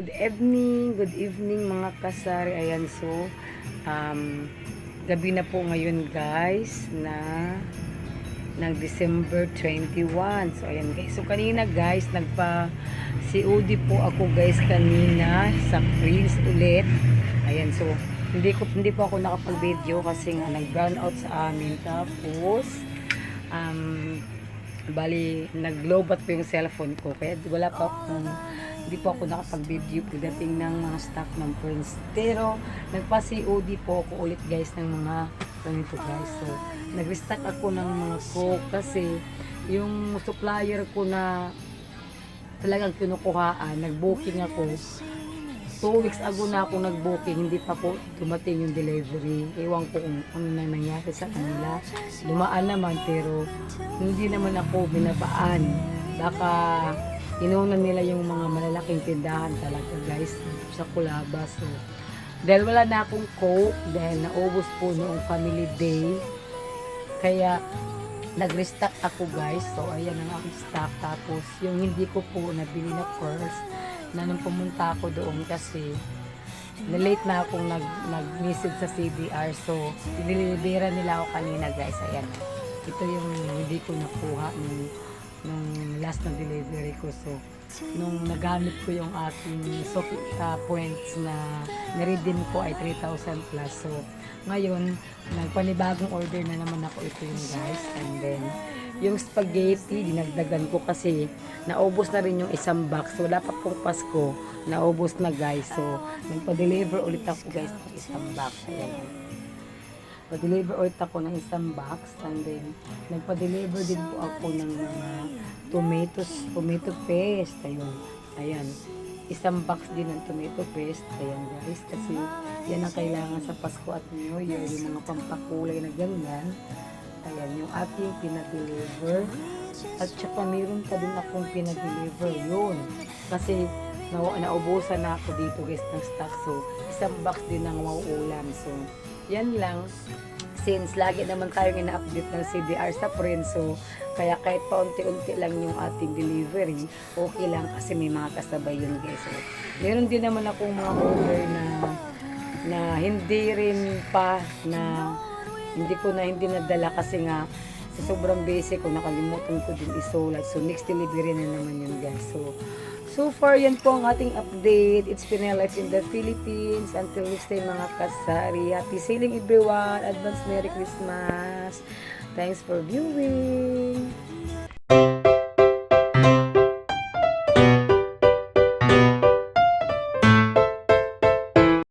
Good evening, good evening mga kasari. Ayan, so, um, gabi na po ngayon guys na ng December 21. So, ayan guys. So, kanina guys, nagpa COD po ako guys kanina sa Prince ulit. Ayan, so, hindi ko hindi po ako nakapag-video kasi nga nag-brown out sa amin. Tapos, um, bali, nag-lobat po yung cellphone ko. Kaya wala pa akong hindi po ako nakapag-video pagdating ng mga stock ng Prince. Pero, nagpa-COD po ako ulit guys ng mga ganito guys. So, nag-restock ako ng mga coke kasi yung supplier ko na talagang kinukuhaan, nag-booking ako. Two weeks ago na ako nag-booking, hindi pa po dumating yung delivery. Ewan ko kung ano na nangyari sa kanila. Dumaan naman pero hindi naman ako binabaan. Baka inuna nila yung mga malalaking tindahan talaga guys sa Kulaba. So, dahil wala na akong coke, dahil naubos po noong family day, kaya nag-restock ako guys. So, ayan ang aking stock. Tapos, yung hindi ko po nabili na purse, na nung pumunta ako doon kasi na-late na akong nag, nag-message sa CDR. So, dinilibera nila ako kanina guys. Ayan. Ito yung hindi ko nakuha nung, nung last na delivery ko. So, nung nagamit ko yung aking so, uh, points na na-redeem ko ay 3,000 plus. So, ngayon, nagpanibagong order na naman ako ito yung guys. And then, yung spaghetti, dinagdagan ko kasi naubos na rin yung isang box. Wala pa pong Pasko, naubos na guys. So, nagpa-deliver ulit ako guys ng isang box. Ayan. Pa-deliver ulit ako ng isang box. And then, nagpa-deliver din po ako ng mga tomatoes, tomato paste. Ayun. Ayan. Isang box din ng tomato paste. Ayan guys. Kasi yan ang kailangan sa Pasko at New Year. Yung mga pampakulay na ganyan. Ayan, yung aking pinadeliver. At saka meron pa din akong pinadeliver yun. Kasi na naubusan na ako dito guys ng stock. So, isang box din ang mauulam. So, yan lang. Since lagi naman tayong ina-update ng CDR sa Prenso, kaya kahit paunti-unti lang yung ating delivery, okay lang kasi may mga kasabay yun guys. So, meron din naman akong mga order na na hindi rin pa na hindi ko na hindi nadala kasi nga sa sobrang basic ko nakalimutan ko din isulat. So next delivery na naman yun guys. So so far yan po ang ating update. It's Pinelife in the Philippines. Until next time mga kasari. Happy sailing everyone. Advance Merry Christmas. Thanks for viewing.